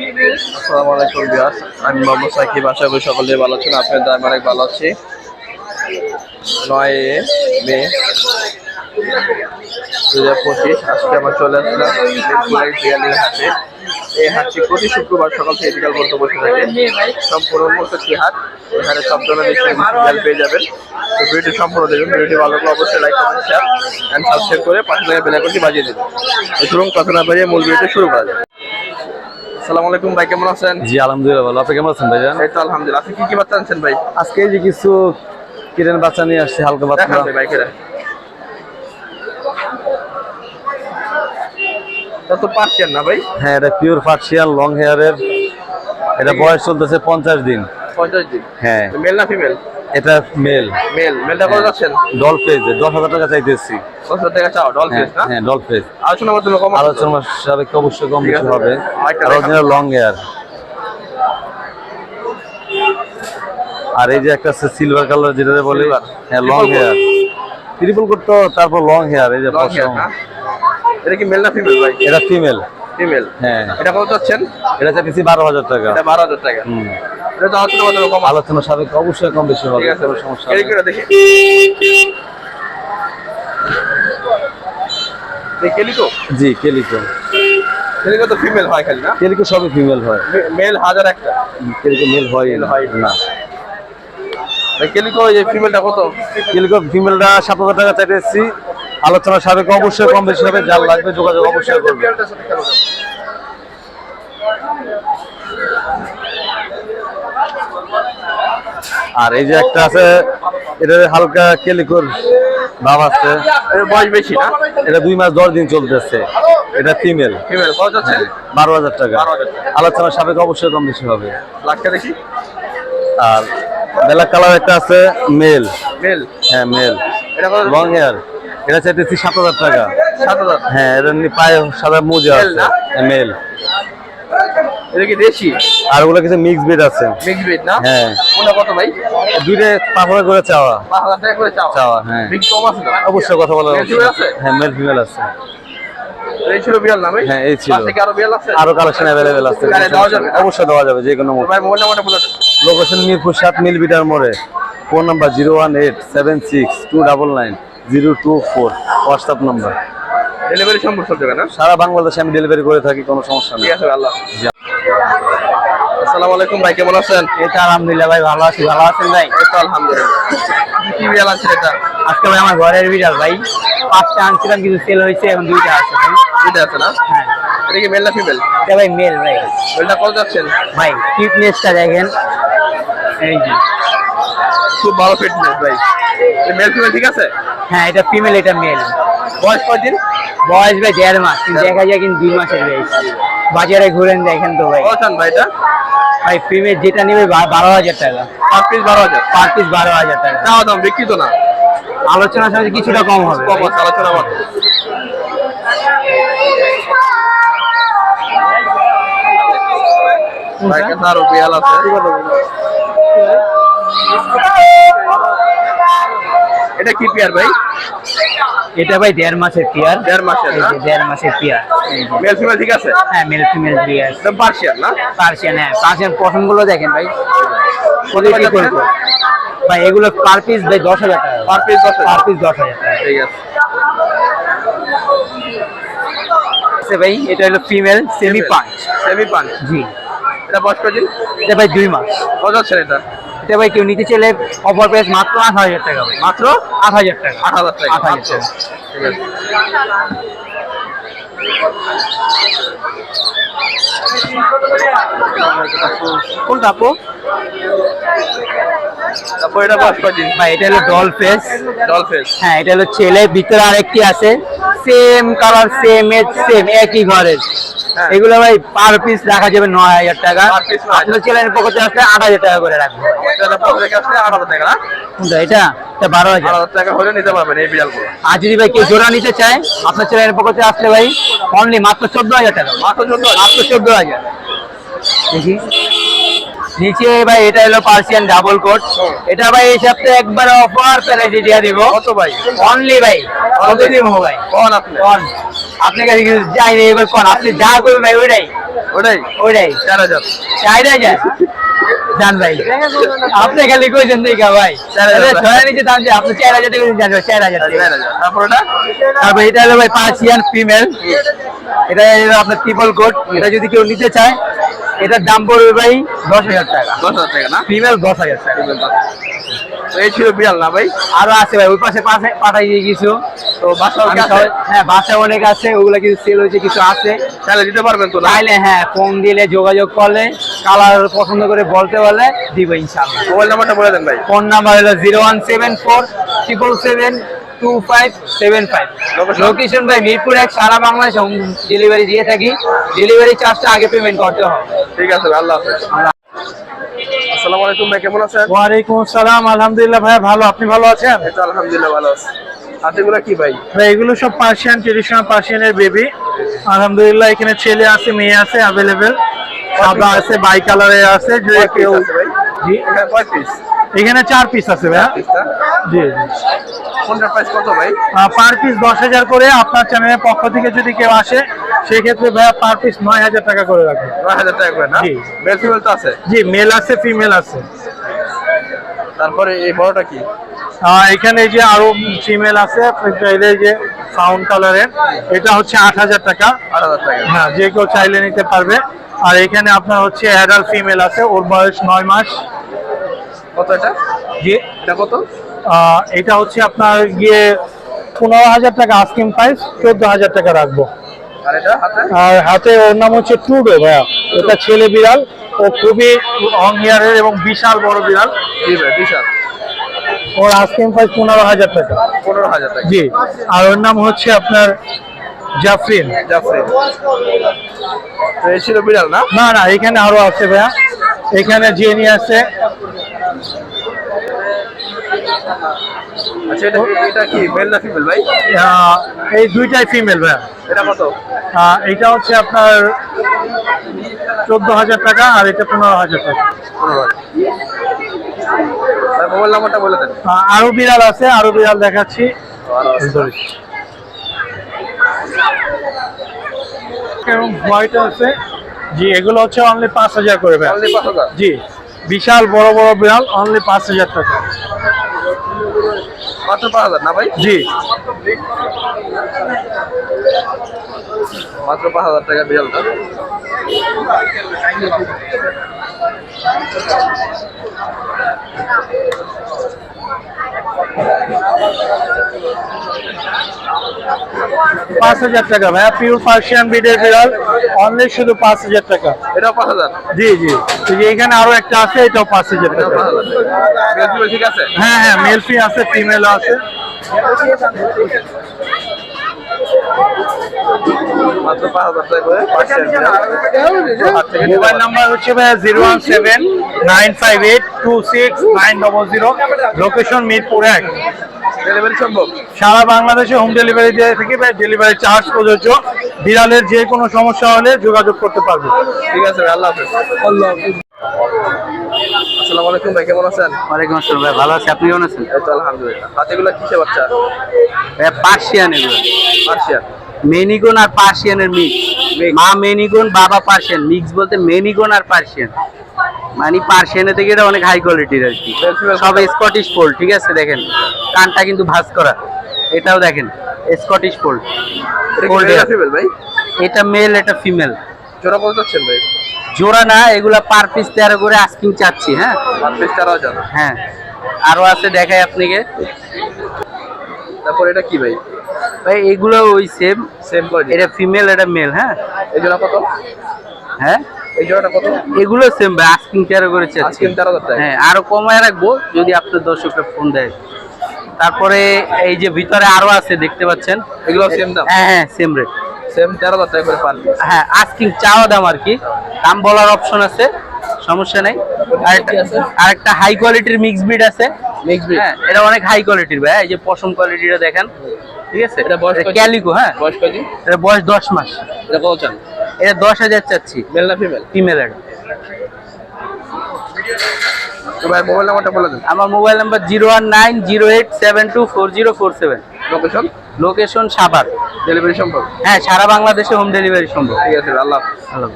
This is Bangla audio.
আসসালামু আলাইকুম বিয়াস আমি মোহাম্মদ সাকিব। আশা করি সকলে ভালো আছেন আপনাদের আমি অনেক ভালো আছি। নয় মে দু হাজার পঁচিশ, আজকে আমার চলে আসলাম বিয়ালির হাটে। এই হাটটি প্রতি শুক্রবার সকাল থেকে বিকাল পর্যন্ত বসে থাকে। সম্পূর্ণ উন্মুক্ত একটি হাট? এখানে সব ধরনের বিয়াল পেয়ে যাবেন। তো ভিডিওটি সম্পূর্ণ দেখবেন ভিডিওটি ভালো লাগলে অবশ্যই like comment share and subscribe করে পাশে থাকা বেলাইকনটি বাজিয়ে দেবেন চলুন, কথা না বাজিয়ে মূল ভিডিওটি শুরু করা যায় আসসালামু আলাইকুম ভাই কেমন আছেন? জি আলহামদুলিল্লাহ ভালো। আপনি কেমন আছেন ভাইজান? এই তো আলহামদুলিল্লাহ। আপনি কি কি বাচ্চা আনছেন ভাই? আজকে এই যে কিছু কিরেন বাচ্চা নিয়ে আসছি হালকা পাতলা ভাই তা তো পারছেন না ভাই? হ্যাঁ এটা পিওর ফার্সিয়ান লং হেয়ারের এটা বয়স চলতেছে পঞ্চাশ দিন। পঞ্চাশ দিন? হ্যাঁ। মেল না ফিমেল? এটা মেল। মেল। মেলটা করে যাচ্ছেন? ডল ফেজ দশ হাজার টাকা চাইতেছি। দশ হাজার টাকা চাও ডল হ্যাঁ ফেস না? হ্যাঁ ডল ফেজ আলোচনা মাধ্যমে কম আলোচনা সাপেক্ষে অবশ্যই কম বেশি হবে। আর। অরিজিনাল লং হেয়ার আর এই যে একটা সিলভার কালার যেটা বলি। হ্যাঁ লং হেয়ার ট্রিপল কোট তো তারপর লং হেয়ার এই যে এটা কি মেল না ফিমেল ভাই? এটা ফিমেল ফিমেল হ্যাঁ। এটা কত চাচ্ছেন? এটা চাইতেছি বারো হাজার টাকা। এটা বারো হাজার টাকা। হুম। এটা আলোচনা মাধ্যমে কম। আলোচনা সাপেক্ষে অবশ্যই কম বেশি হবে কোনো সমস্যা নেই। দেখি। কেলিকো জি কেলিকো কেলিকো তো ফিমেল হয় খালি না? কেলিকো সবই ফিমেল হয়। মেল হাজার একটা। কেলিকো মেল হয় হয় না। কেলিকো এই ফিমেলটা কত? কেলিকো ফিমেলটা সাত হাজার টাকা চাইতেছি আলোচনা সাপেক্ষে অবশ্যই কম বেশি হবে যার লাগবে যোগাযোগ অবশ্যই করবে বিড়ালটার সাথে খেলো না। আর এই যে একটা আছে এটা হালকা কেলিকোর ভাব আছে। বয়স বেশি না? এটা দুই মাস দশ দিন চলতেছে। এটা ফিমেল ফিমেল কত যাচ্ছে বারো হাজার টাকা। 12,000 টাকা। আলোচনা সাপেক্ষে অবশ্যই কম বেশি হবে। লাখটা দেখি। আর ব্ল্যাক কালার একটা আছে মেল মেল হ্যাঁ মেল এটা লং হেয়ার এটা চাইতেছি সাত হাজার টাকা। সাত হাজার? হ্যাঁ এটা পায়ে সাদা মোজা আছে। মেল এটা কি দেশি? আর ওগুলো কিছু মিক্স ব্রিড আছে। মিক্স ব্রিড না? হ্যাঁ। কোনটা কত ভাই? দুইটা পাপড়ে করে চাওয়া। পাঁচ হাজার টাকা করে চাও চাওয়া হ্যাঁ। কম আছে অবশ্যই কথা বলা Male আছে? হ্যাঁ মেল ফিমেল আছে। এই ছিল বিড়াল না হ্যাঁ, এই ছিল। পাশে আরও বিড়াল আছে? আরও কালেকশন অ্যাভেলেবেল আছে। গাড়ি দেওয়া যাবে? অবশ্যই দেওয়া যাবে যে কোনো ভাই মোবাইল নাম্বারটা বলে লোকেশন মিরপুর সাত মিল বিটার মোড়ে। Phone number zero one eight seven six two double nine zero two four WhatsApp number delivery সম্ভব সব জায়গায় না? সারা বাংলাদেশে আমি ডেলিভারি করে থাকি কোনো সমস্যা ঠিক নেই আছে আল্লাহ আসসালামু আলাইকুম ভাই কেমন আছেন? তো আলহামদুলিল্লাহ ভাই ভালো আছি। ভালো আছেন ভাই? তো আলহামদুলিল্লাহ। কি বিড়াল আছেন এটা? আজকে ভাই আমার ঘরের বিড়াল ভাই। পাঁচটা আনছিলাম কিছু সেল হয়েছে এখন দুইটা আছে ভাই। এটা আছে না? হ্যাঁ। এটা কি মেল না ফিমেল এটা ভাই মেল ভাই। মেলটা কত যাচ্ছেন? ভাই ফিটনেসটা দেখেন। এই যে। খুব ভালো ফিটনেস ভাই। মেল ফিমেল ঠিক আছে? হ্যাঁ এটা ফিমেল এটা মেল বয়স কয়দিন বয়স ভাই দেড় মাস। কিন্তু দেখা যায় কিন্তু দুই মাসের বেশ। বাজারে ঘুরেন দেখেন তো ভাই। কত চান ভাই ফিমেল যেটা নেবে বারো হাজার টাকা। পার পিস বারো হাজার? পার পিস বারো হাজার টাকা। তাও দাম বিক্রি তো না? আলোচনা সঙ্গে কিছুটা কম হবে। কম আছে আলোচনা আরও আছে? এটা কি পেয়ার ভাই? এটা ভাই দেড় মাসের পেয়ার। দেড় মাসের না? দেড় মাসের পেয়ার। মেল ফিমেল ঠিক আছে? হ্যাঁ মেল ফিমেল পেয়ার একদম পার্সিয়ান না? পার্সিয়ান হ্যাঁ পার্সিয়ান পছন্দগুলো দেখেন ভাই। কত কি টাকা? করব? ভাই এগুলো পার পিস ভাই দশ হাজার টাকা। পার পিস দশ পার পিস দশ হাজার টাকা। ঠিক আছে। আছে ভাই এটা হলো ফিমেল সেমি পাঁচ সেমি পান জি। এটা বয়স কদিন এটা ভাই দুই মাস। কত যাচ্ছে এটা ভাই কেউ নিতে চাইলে অফার প্রাইস মাত্র আট হাজার টাকা মাত্র? আট হাজার টাকা। আট হাজার টাকা আট হাজার টাকা। ঠিক আছে। কোনটা আপু? তারপর এটা বয়স ভাই এটা হলো ডল ফেস ডল ফেস হ্যাঁ এটা হলো ছেলে ভিতরে আরেকটি আছে। Same colour same age same একই ঘরের। এগুলো ভাই পার পিস রাখা যাবে নয় হাজার টাকা। আপনার ছেলের পকেটে আসলে আট হাজার টাকা করে রাখব। এটা? কোনটা বারো হাজার। টাকা হলে নিতে পারবেন এই বিড়ালগুলো। আর যদি ভাই কেউ জোড়া নিতে চায়? আপনার ছেলের আসলে ভাই অনলি মাত্র চোদ্দ হাজার টাকা। মাত্র চোদ্দ মাত্র চোদ্দ হাজার। দেখি। নিচে ভাই এটা হলো পার্সিয়ান ডাবল কোট এটা ভাই এই সপ্তাহে একবার অফার প্রাইসে দিয়ে দিব। কত ভাই? অনলি ভাই। কত দিব ভাই? কোন আপনি। আপনার কাছে কিছু যাই না এবার কোন? আপনি যা করবেন ভাই ওইটাই। ওটাই? ওইটাই। চার হাজার। চার হাজার জান ভাই। আপনি খালি কইছেন দেখা ভাই। ছয় নিচে দাম যে আপনি চার হাজার জান ভাই চার হাজার টাকা তারপর ওটা? তারপর এটা হলো ভাই পার্সিয়ান ফিমেল। এটা হলো আপনার ট্রিপল কোট এটা যদি কেউ নিতে চায় এটার দাম পড়বে ভাই দশ হাজার টাকা। দশ হাজার টাকা না? ফিমেল দশ হাজার টাকা। তো এই ছিল বিড়াল না ভাই? আরও আছে ভাই ওই পাশে পাশে পাঠাই দিয়ে কিছু তো বাসা হ্যাঁ বাসা অনেক আছে ওগুলা কিছু সেল হয়েছে কিছু আছে। তাহলে দিতে পারবেন তো চাইলে হ্যাঁ ফোন দিলে যোগাযোগ করলে কালার পছন্দ করে বলতে বলে দিব ইনশাল্লাহ মোবাইল নাম্বারটা বলে দেন ভাই। ফোন নাম্বার হলো zero one seven four triple seven two five seven five location ভাই মিরপুর এক সারা বাংলাদেশ হোম ডেলিভারি দিয়ে থাকি। ডেলিভারি চার্জটা আগে পেমেন্ট করতে হবে। ঠিক আছে আল্লাহ হাফেজ। আসসালামু আলাইকুম ভাই কেমন আছেন? ওয়ালাইকুম আসসালাম আলহামদুলিল্লাহ ভাই ভালো। আপনি ভালো আছেন? এই তো আলহামদুলিল্লাহ ভালো আছি। হাতিগুলো কি ভাই? ভাই এগুলো সব পার্সিয়ান ট্রেডিশনাল পার্সিয়ানের বেবি আলহামদুলিল্লাহ এখানে ছেলে আছে মেয়ে আছে অ্যাভেলেবেল সাদা আছে বাই কালারে আছে যে কেউ জি। এখানে কয় পিস এখানে চার পিস আছে ভাই। পিসটা জি কোনটার প্রাইস কত ভাই? পার পিস দশ হাজার করে। আপনার চ্যানেলের পক্ষ থেকে যদি কেউ আসে সেক্ষেত্রে ভাইয়া পার পিস নয় হাজার টাকা করে রাখবে। নয় হাজার টাকা করে না? জি। মেল ফিমেল তো আছে? জি মেল আছে ফিমেল আছে। তারপরে এই বড়টা কি? এখানে যে আরও ফিমেল আছে চাইলে যে সাউন্ড কালারের এটা হচ্ছে আট হাজার টাকা। আট হাজার টাকা। হ্যাঁ যে কেউ চাইলে নিতে পারবে। আর এখানে আপনার হচ্ছে অ্যাডাল্ট ফিমেল আছে ওর বয়স নয় মাস। কত এটা? যে এটা কত? এটা হচ্ছে আপনার গিয়ে পনেরো হাজার টাকা আস্কিং প্রাইস চোদ্দ হাজার টাকা রাখব। আর হাতে? ওর নাম হচ্ছে টুডো ভাইয়া। এটা ছেলে বিড়াল ও খুবই লং হেয়ারের এবং বিশাল বড় বিড়াল। জি ভাই বিশাল। ওর আস্কিং প্রাইস পনেরো হাজার টাকা। পনেরো হাজার টাকা। জি আর ওর নাম হচ্ছে আপনার জাফরিন। জাফরি তো এই ছিল বিড়াল না? না না এখানে আরও আছে ভাইয়া। এখানে জেনি আছে আচ্ছা এটা এটা কি মেল না ফিমেল ভাই? এই দুইটাই ফিমেল ভাইয়া। এটা কত? এটা হচ্ছে আপনার চোদ্দ হাজার টাকা আর এটা পনেরো হাজার টাকা। মোবাইল নাম্বারটা বলে দেন। আরও বিড়াল আছে আরও বিড়াল দেখাচ্ছি। এবং হোয়াইট আছে। জি এগুলো হচ্ছে অনলি পাঁচ হাজার করে জি বিশাল বড় বড় বিড়াল অনলি পাঁচ হাজার টাকা। মাত্র পাঁচ হাজার না ভাই? জি। মাত্র পাঁচ হাজার টাকা বিড়ালটা পাঁচ হাজার টাকা ভাইয়া পিওর পার্সিয়ান ব্রিডের বিড়াল। অনলি শুধু পাঁচ হাজার টাকা। এটাও পাঁচ হাজার? জি জি। এখানে আরও একটা আছে এটাও পাঁচ হাজার টাকা। ঠিক আছে? হ্যাঁ হ্যাঁ মেল ফি আছে ফিমেল আছে। মোবাইল। নাম্বার হচ্ছে ভাইয়া zero one seven nine five eight two six nine double zero. Location Mirpur এক। ডেলিভারি সম্ভব? সারা বাংলাদেশে হোম ডেলিভারি দিয়ে থাকি ভাই ডেলিভারি চার্জ প্রযোজ্য। বিড়ালের যে কোনো সমস্যা হলে যোগাযোগ করতে পারবে। ঠিক আছে ভাই আল্লাহ হাফেজ। আসসালামু আলাইকুম ভাই কেমন আছেন? ওয়ালাইকুম আসসালাম ভাই ভালো আছে। আপনি কেমন আছেন? এই তো আলহামদুলিল্লাহ। হাতিগুলো কিসে বাচ্চা? ভাই পার্সিয়ান এগুলো। পার্সিয়ান। মেনিগন আর পার্সিয়ানের মিক্স মা মেনিগন বাবা পার্সিয়ান। মিক্স বলতে মেনিগন আর পার্সিয়ান। মানে পার্সিয়ানের থেকে এটা অনেক হাই কোয়ালিটির আর কি। সব স্কটিশ ফোল্ড ঠিক আছে? দেখেন কানটা কিন্তু ভাঁজ করা। এটাও দেখেন স্কটিশ female ভাই? এটা মেল এটা ফিমেল জোড়া কত চাচ্ছেন ভাই? জোড়া না এগুলা পার পিস তেরো করে আস্কিং চাচ্ছি হ্যাঁ? পার পিস চার হাজার। হ্যাঁ। আরও আছে দেখাই আপনাকে। তারপর এটা কি ভাই? ভাই এগুলো ওই সেম সেম এটা ফিমেল এটা মেল হ্যাঁ? এগুলো কত? হ্যাঁ? এই জোড়াটা কত? এগুলো সেম ভাই আস্কিং তেরো করে চাচ্ছি আজকে। চার হাজার হ্যাঁ আরও কমায় রাখব যদি আপনার দর্শকরা ফোন দেয়। তারপরে এই যে ভিতরে আরও আছে দেখতে পাচ্ছেন। এগুলো সেম দাম? হ্যাঁ হ্যাঁ সেম রেট সেম তেরো হাজার টাকা করে পার হ্যাঁ আস্কিং চাওয়া দাম আর কি। দাম বলার অপশন আছে সমস্যা নেই। আরেকটা হাই কোয়ালিটির মিক্স ব্রিড আছে। মিক্স ব্রিড হ্যাঁ এটা অনেক হাই কোয়ালিটির ভাই এই যে পশম কোয়ালিটিটা দেখেন। ঠিক আছে? এটা বয়স ক্যালিকো হ্যাঁ? বয়স কয়দিন এটা বয়স দশ মাস। এটা কত চান? এটা দশ হাজার চাচ্ছি। মেল না ফিমেল ফিমেল এটা তো মোবাইল নাম্বারটা বলে দেন। আমার mobile number zero one nine zero eight seven two four zero four seven. Location location Savar. Delivery সম্ভব? হ্যাঁ সারা বাংলাদেশে হোম ডেলিভারি সম্ভব। ঠিক আছে আল্লাহ আল্লাহ